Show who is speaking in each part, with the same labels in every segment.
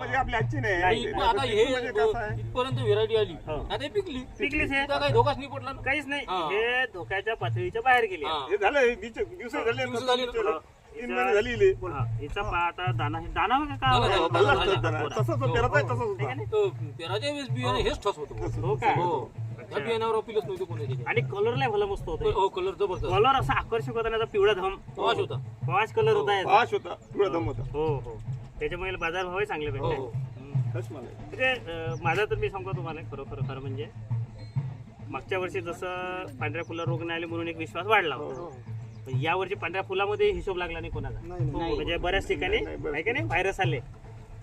Speaker 1: म्हणजे आपली आजची नाही
Speaker 2: नाही, पण आता हे
Speaker 1: म्हणजे
Speaker 2: इथपर्यंत व्हेरायटी आली. आता हे पिकली.
Speaker 3: पिकलीच हे
Speaker 2: काही धोकाच नाही पडला ना?
Speaker 3: काहीच नाही.
Speaker 2: हा.
Speaker 3: हे धोक्याच्या पातळीच्या बाहेर गेली
Speaker 2: हा.
Speaker 1: हे झालं हे दिवस दिवस झाले
Speaker 2: दिवस झाले.
Speaker 1: चलो. तीन महिने झाली इले.
Speaker 3: हा, हिचा पा आता दाना दाना का का
Speaker 2: दाना, दाना,
Speaker 1: भरला
Speaker 2: दाना,
Speaker 1: असता जरा. तसंच तो पेरत आहे तसंच होता.
Speaker 2: तो पेराच्या वेळेस बियाणे हेच ठस होतो.
Speaker 3: हो का?
Speaker 2: हो. त्या बियाण्यावर अपिलच नव्हते कोणाचे
Speaker 3: आणि कलर लय भला मस्त होता.
Speaker 2: हो कलर जबरदस्त.
Speaker 3: कलर असा आकर्षक होता ना पिवळा धम.
Speaker 2: वास होता.
Speaker 3: वाश कलर होता याचा.
Speaker 1: पाच होता. पिवळा दम होता.
Speaker 3: हो हो. त्याच्यामुळे बाजार भावही चांगले
Speaker 2: हो
Speaker 3: भेटले.
Speaker 2: हो
Speaker 1: मला आहे.
Speaker 3: म्हणजे अं, माझा तर मी सांगतो तुम्हाला खरोखर खरं म्हणजे मागच्या वर्षी जसं पांढऱ्या फुला रोग नाही आले म्हणून एक विश्वास वाढला होता. पण या वर्षी पांढऱ्या फुलामध्ये हिशोब लागला नाही कोणाचा हो, म्हणजे बऱ्याच ठिकाणी
Speaker 1: नाही,
Speaker 3: का नाही? व्हायरस आले.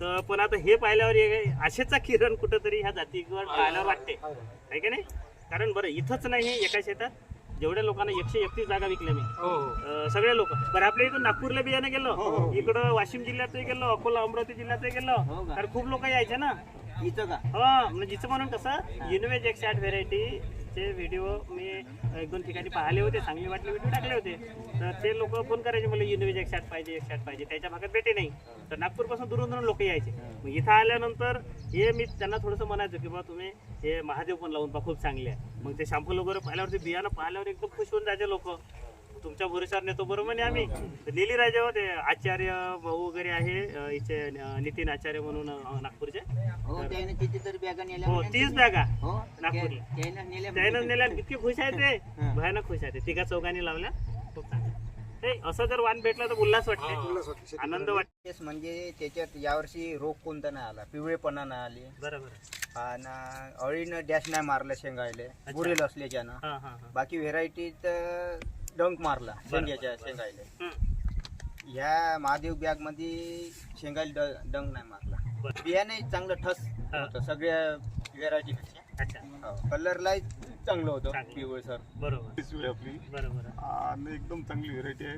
Speaker 3: तर पण आता हे पाहिल्यावर एक आशेचा किरण कुठंतरी ह्या जातीवर पाहायला वाटते. आहे का नाही? कारण बरं इथंच नाही हे एका शेतात. जेवढ्या लोकांना एकशे एकतीस जागा विकल्या मी.
Speaker 2: हो हो.
Speaker 3: अं, सगळे लोक. बरं आपल्या इथून नागपूरला बियाणं गेलो. इकडं वाशिम जिल्ह्यातही गेलो अकोला अमरावती जिल्ह्यातही गेलो. कारण खूप लोक यायचे ना.
Speaker 4: इथं का?
Speaker 3: हा म्हणजे जिचं म्हणून कसं युनिवेज एकशे आठ व्हेरायटी चे व्हिडिओ मी एक दोन ठिकाणी पाहिले होते चांगले वाटले व्हिडिओ टाकले होते. तर ते लोक फोन करायचे मला युनिवेज एक आठ पाहिजे एक शॅट पाहिजे. त्याच्या भागात भेटे नाही. तर नागपूरपासून दुरून दुरून लोक यायचे. मग इथं आल्यानंतर हे मी त्यांना थोडंसं म्हणायचं की बा तुम्ही हे महादेव पण लावून पहा खूप चांगले आहे. मग ते शॅम्पल वगैरे पाहिल्यावर ते बियाणं पाहिल्यावर एकदम खुश होऊन जायचे लोक. तुमच्या भरोशावर नेतो बरोबर. म्हणे आम्ही तर नेली राजे होते आचार्य भाऊ वगैरे आहे इथे नितीन आचार्य म्हणून नागपूरचे.
Speaker 4: हो त्याने कितीतरी बॅगा नेल्या
Speaker 3: हो
Speaker 4: म्हणे.
Speaker 3: तीस बॅगा
Speaker 4: हो
Speaker 3: नागपूरला.
Speaker 4: त्यानं नेल्या
Speaker 3: इतके खुश आहे ते. भयानक खुश आहे ते. तिघा चौघांनी लावल्या. खूप चांगलं. हे असं जर वाण भेटलं तर उल्हास वाटते. आनंद वाटते.
Speaker 4: म्हणजे त्याच्यात यावर्षी रोग कोणता नाही आला. पिवळेपणा नाही आले.
Speaker 3: बरोबर.
Speaker 4: आणि अळीनं डॅश नाही मारलं शेंगायले. बुरेल असल्याच्यानं
Speaker 3: हा हा हा.
Speaker 4: बाकी व्हेरायटीत डंक मारला शेंग्याच्या शेंगायले.
Speaker 3: हम्म.
Speaker 4: ह्या महादेव बॅगमध्ये शेंगायला डंक नाही मारला. बियाणे चांगलं ठस
Speaker 3: हा.
Speaker 4: होतं सगळ्या व्हेरायटी पेक्षा
Speaker 3: अच्छा.
Speaker 4: कलरला चांगलं होतं. पिवळसर
Speaker 3: बरोबर.
Speaker 1: आपली.
Speaker 3: बरोबर
Speaker 1: आणि एकदम चांगली व्हेरायटी आहे.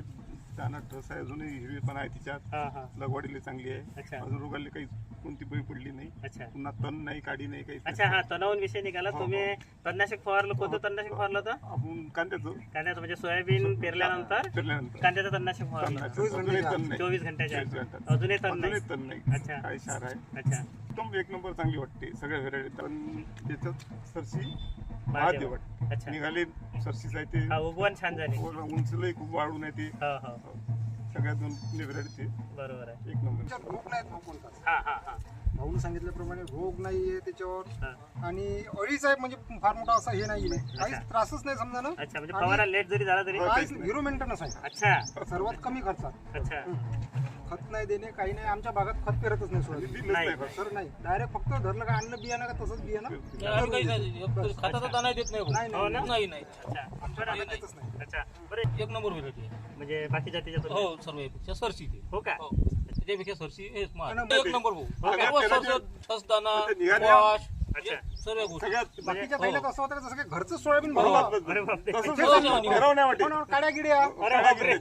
Speaker 1: त्यांना ठस आहे अजूनही हिरवी पण आहे तिच्यात.
Speaker 3: हा हा.
Speaker 1: लगवाडीला चांगली आहे. अजून रोगाला काही कोणती बळी पडली नाही.
Speaker 3: अच्छा.
Speaker 1: पुन्हा तण नाही काडी नाही काही
Speaker 3: अच्छा हा तणावून विषय निघाला
Speaker 1: हो,
Speaker 3: तुम्ही. तणनाशक फवारलं कोणतं तणनाशक फवारलं होतं?
Speaker 1: आपण कांद्याचं.
Speaker 3: कांद्याचं म्हणजे सोयाबीन पेरल्यानंतर?
Speaker 1: पेरल्यानंतर.
Speaker 3: कांद्याचं तणनाशक फवारलं.
Speaker 1: तणनाशक. अजूनही तण नाही.
Speaker 3: चोवीस घंट्याच्या
Speaker 1: चोवीस
Speaker 3: आत.
Speaker 1: घंट्यात.
Speaker 3: अजूनही तण
Speaker 1: अजूनही
Speaker 3: नाही.
Speaker 1: तण नाही.
Speaker 3: अच्छा.
Speaker 1: काही क्षार आहे?
Speaker 3: अच्छा.
Speaker 1: एकदम एक नंबर चांगली वाटते. सगळ्या व्हेरायटी पण त्याच्यात सरशी
Speaker 3: महादेव.
Speaker 1: महादेव वाटते.
Speaker 3: अच्छा.
Speaker 1: निघाले सरशीच आहे ते
Speaker 3: हा उगवण छान झाली.
Speaker 1: उंचलंही खूप वाढून आहे ते.
Speaker 3: हो. हो.
Speaker 1: सगळ्या दोन व्हेरायटी
Speaker 3: बरोबर आहे.
Speaker 1: एक नंबर.
Speaker 5: त्याच्यात रोग नाहीत भाऊ कोणताच
Speaker 3: हा हा हा.
Speaker 5: भाऊन सांगितल्याप्रमाणे रोग नाहीये त्याच्यावर.
Speaker 3: हा.
Speaker 5: आणि अळीच आहे म्हणजे फार मोठा असा हे नाहीये. काहीच त्रासच नाही समजा ना.
Speaker 3: अच्छा म्हणजे फवारा लेट जरी झाला तरी
Speaker 5: काहीच झिरो मेंटेनन्स आहे.
Speaker 3: अच्छा.
Speaker 5: सर्वात कमी खर्चात.
Speaker 3: अच्छा.
Speaker 5: खत नाही देणे काही नाही आमच्या भागात खत पेरतच नाही
Speaker 1: दिलंच
Speaker 3: नाही.
Speaker 5: सर नाही. डायरेक्ट फक्त धरलं का आणलं बियाणं का तसंच बियाणं?
Speaker 2: आम्ही काही नाही एक खताचा दाना देत नाही
Speaker 5: नाही,
Speaker 2: भाऊ.
Speaker 3: नाही.
Speaker 2: नाही नाही.
Speaker 3: अच्छा.
Speaker 2: हे नाही.
Speaker 5: देतच नाही.
Speaker 3: अच्छा. बरं
Speaker 2: एक नंबर व्हेरायटी
Speaker 3: म्हणजे बाकी जातीच्या तुलनेत?
Speaker 2: हो सर्व यापेक्षा सरशी ते.
Speaker 3: हो का?
Speaker 2: हो. त्याच्यापेक्षा सरशी हेच महाग.
Speaker 5: आणि
Speaker 2: एक नंबर भाऊ.
Speaker 1: हो का?
Speaker 2: सर्व
Speaker 1: त्याला
Speaker 2: सरस, ठसदाना
Speaker 1: ते निघाल्या-
Speaker 2: वाश.
Speaker 3: अच्छा.
Speaker 2: सर्व गोष्टी
Speaker 1: सगळ्यात
Speaker 5: बाकीच्या
Speaker 2: हो.
Speaker 5: पहिलं कसं होतं का जसं काही घरचं सोयाबीन
Speaker 1: हो,
Speaker 5: भरलं
Speaker 1: बस, बस.
Speaker 3: अरे बापरे.
Speaker 1: तसंच
Speaker 2: हो,
Speaker 1: होतं.
Speaker 2: हो, हो.
Speaker 5: पण काड्या गिड्या
Speaker 3: अरे बापरे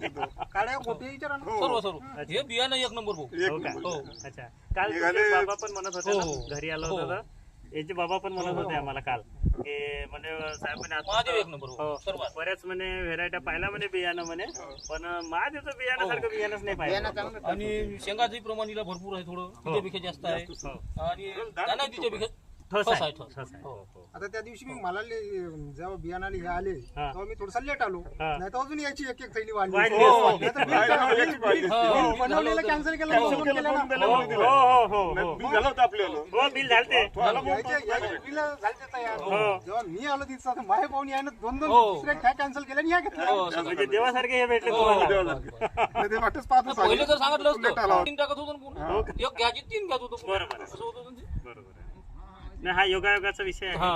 Speaker 5: काड्या गोटे विचारा ना
Speaker 1: हो.
Speaker 2: सर्व सर्व हे बियाणं एक नंबर भाऊ
Speaker 1: एक
Speaker 3: हो का?
Speaker 1: नंबर.
Speaker 2: हो
Speaker 3: अच्छा काल
Speaker 1: निघाले-
Speaker 3: तुमचे बाबा पण म्हणत होते
Speaker 2: हो,
Speaker 3: ना,
Speaker 2: हो.
Speaker 3: घरी आलो
Speaker 2: हो.
Speaker 3: होतो तर याचे बाबा पण म्हणत होते आम्हाला काल की म्हणजे साहेब म्हणे आता-
Speaker 2: महादेव एक नंबर हो,
Speaker 3: हो,
Speaker 2: सर्वात.
Speaker 3: बऱ्याच म्हणे व्हेरायट्या पाहिल्या म्हणे बियाणं म्हणे पण महादेवचं बियाणं सारखं बियाणंच नाही
Speaker 4: चांगलं
Speaker 2: आणि शेंगाचंही प्रमाण हिला भरपूर आहे थोडं तिच्यापेक्षा जास्त आहे
Speaker 3: हो.
Speaker 2: आणि दाना तिच्यापेक्षा
Speaker 3: ठोस
Speaker 2: ठोस
Speaker 3: आहे
Speaker 2: आहे ठोस
Speaker 3: ठोस आहे.
Speaker 2: हो हो
Speaker 5: आता त्या दिवशी मी मला जेव्हा बियाणाले हे आले
Speaker 3: हा.
Speaker 5: तेव्हा मी थोडासा लेट आलो
Speaker 3: हा.
Speaker 5: नाही तर अजून याची एक एक थैली वाढली हो. नाहीतर बिल बिल-.
Speaker 2: हो.
Speaker 5: बनवलेलं कॅन्सल केलं
Speaker 1: Cancel केलं
Speaker 5: केलं ना.
Speaker 3: हो
Speaker 1: दिलं.
Speaker 3: हो हो हो हो
Speaker 1: बिल झालं होतं आपल्याला
Speaker 3: हो बिल झालते
Speaker 1: तो आला म्हणून
Speaker 5: याचे- याचे बिल झालते तयार
Speaker 3: हो.
Speaker 5: जेव्हा मी आलो तिथं माझ्या पाहुणे आहे ना दोन दोन
Speaker 2: हो.
Speaker 5: दुसऱ्या ह्या कॅन्सल केल्या आणि घेतल्या
Speaker 2: हो,
Speaker 3: म्हणजे देवासारखे हे भेटले
Speaker 2: हो,
Speaker 3: तुम्हाला
Speaker 1: ते वाटच पाहत होतो.
Speaker 2: पहिले जर सांगितलं
Speaker 1: लेट आला
Speaker 2: असतं
Speaker 1: होता.
Speaker 2: तीन टाकत होतो ना
Speaker 3: हो.
Speaker 2: पूर्ण एक घ्यायची तीन घ्यात होतो पूर्ण.
Speaker 3: बरोबर.
Speaker 2: असं होतं ना ते.
Speaker 3: बरोबर आहे. नाही हा योगायोगाचा विषय आहे
Speaker 2: हा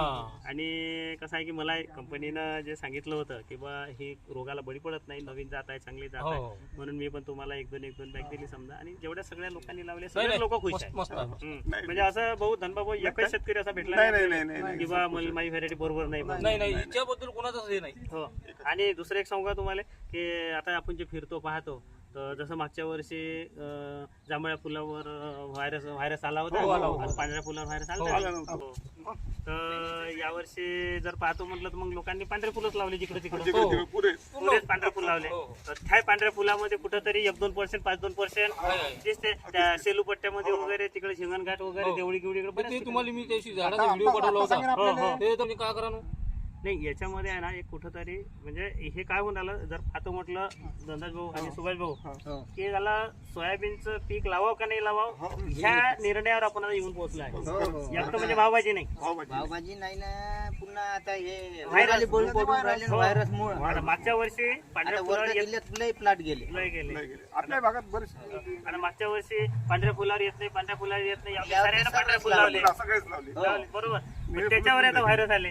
Speaker 3: आणि कसं आहे की मला कंपनीनं जे सांगितलं होतं की बा ही रोगाला बळी पडत नाही नवीन जात आहे चांगली जात आहे
Speaker 2: हो.
Speaker 3: म्हणून मी पण तुम्हाला एक दोन एक दोन बॅग दिली समजा आणि जेवढ्या सगळ्या लोकांनी लावले सगळे
Speaker 2: नाही.
Speaker 3: लोक खुश
Speaker 2: मस्त-
Speaker 3: आहेत
Speaker 2: मस्त आहे.
Speaker 3: हम्म.
Speaker 1: नाही.
Speaker 3: म्हणजे असं भाऊ धनबाबू एकच शेतकरी असा भेटला
Speaker 1: नाही,
Speaker 3: नाही
Speaker 1: नाही, नाही, नाही,
Speaker 3: की बा मला माझी व्हेरायटी बरोबर नाही बा.
Speaker 2: नाही नाही हिच्याबद्दल कोणाचंच हे नाही
Speaker 3: हो आणि दुसरं एक सांगू का तुम्हाला की आता आपण जे फिरतो पाहतो तर जसं मागच्या वर्षी अं, जांभळ्या फुलावर व्हायरस व्हायरस आला होता
Speaker 2: हो, आला होता.
Speaker 3: आणि पांढऱ्या फुलावर व्हायरस
Speaker 2: हो,
Speaker 3: आला
Speaker 1: आला
Speaker 3: होता.
Speaker 1: नव्हता.
Speaker 3: हो. तर यावर्षी जर पाहतो म्हटलं तर मग लोकांनी पांढरे फुलंच लावले जिकडे तिकडे
Speaker 1: जिकडे तिकडे पुरे
Speaker 3: पुरेच पांढरे फुल लावले
Speaker 2: हो.
Speaker 3: तर त्या पांढऱ्या फुलामध्ये कुठंतरी एक दोन पर्सेंट पाच दोन पर्सेंट
Speaker 2: आहे.
Speaker 3: तेच ते त्या सेलू पट्ट्यामध्ये वगैरे तिकडे शिंगणघाट वगैरे
Speaker 2: हो.
Speaker 3: देवळी गिवळी इकडे
Speaker 2: पण
Speaker 3: बऱ्याच
Speaker 2: ते
Speaker 3: ठिकाणी.
Speaker 2: तुम्हाला मी त्याशी
Speaker 5: आता-
Speaker 2: झाडाचा व्हिडिओ
Speaker 5: आता-
Speaker 2: पाठवला
Speaker 5: आता सांगा
Speaker 2: होता
Speaker 5: आपल्याला.
Speaker 3: हो, हो.
Speaker 2: ते तुम्ही काय करा ना
Speaker 3: नाही याच्यामध्ये आहे ना एक कुठंतरी म्हणजे हे काय होऊन राहिलं जर पाहतो म्हटलं धनराज भाऊ आणि सुभाष भाऊ
Speaker 4: हो.
Speaker 3: की त्याला सोयाबीनचं पीक लावावं का नाही लावावं ह्या निर्णयावर आपण आता येऊन पोहोचलो आहे.
Speaker 4: हो, हो.
Speaker 3: तर म्हणजे भावबाजी नाही.
Speaker 1: भावभाजी
Speaker 4: भावभाजी नाही ना पुन्हा आता हे
Speaker 3: व्हायरस.
Speaker 4: व्हायरल बोलून पडून राहिले
Speaker 3: हो.
Speaker 4: व्हायरस मुळे.
Speaker 3: आता मागच्या वर्षी पांढऱ्या
Speaker 4: आता प्लॉट गेले.
Speaker 3: लय गेले.
Speaker 1: नाही गेले. आपल्या भागात बरेच
Speaker 3: आणि मागच्या वर्षी पांढऱ्या फुलावर येत नाही पांढऱ्या फुलावर येत नाही. पांढऱ्या
Speaker 4: सगळेच
Speaker 3: फुल लावले.
Speaker 1: सगळेच लावले.
Speaker 3: लावले, बरोबर. पण त्याच्यावर आता व्हायरस आले.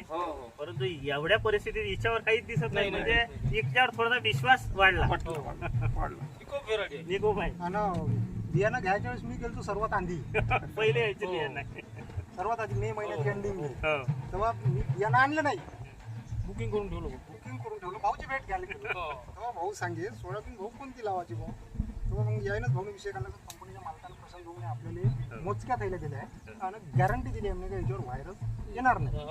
Speaker 3: परंतु एवढ्या परिस्थितीत हिच्यावर काहीच दिसत नाही. म्हणजे हिच्यावर थोडासा विश्वास वाढला.
Speaker 2: आहे.
Speaker 3: निकोप आहे.
Speaker 5: आणि बियाणं घ्यायच्या वेळेस मी गेलो सर्वात आधी.
Speaker 3: पहिले यायचे बियाणं.
Speaker 5: सर्वात आधी मे महिन्याची एंडिंग
Speaker 3: हो.
Speaker 5: तेव्हा मी बियाणं आणलं नाही.
Speaker 2: बुकिंग करून ठेवलं बघ.
Speaker 5: बुकिंग करून ठेवलं. भाऊची भेट घ्यायला गेलो.
Speaker 2: हो.
Speaker 5: तेव्हा भाऊ सांगे सोयाबीन भाऊ कोणती लावायची भाऊ? तेव्हा मग यायनच भाऊने विषय काढला प्रशांत भाऊने आपल्याला मोजक्या थैल्या दिल्या आहे आणि गॅरंटी दिली आहे. म्हणजे याच्यावर व्हायरस येणार नाही.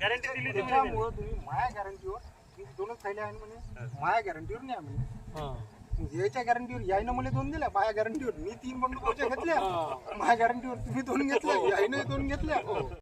Speaker 3: गॅरंटी दिली तुम्ही
Speaker 5: त्याच्यामुळं तुम्ही माया गॅरंटीवर मी दोनच थैल्या आहे म्हणे. माया गॅरंटीवर न्या म्हणे
Speaker 2: हा.
Speaker 5: याच्या गॅरंटीवर यायनं मला दोन दिल्या. माया गॅरंटीवर मी तीन बंडू घेतल्या. माया गॅरंटीवर तुम्ही दोन घेतल्या. यायनं दोन घेतल्या.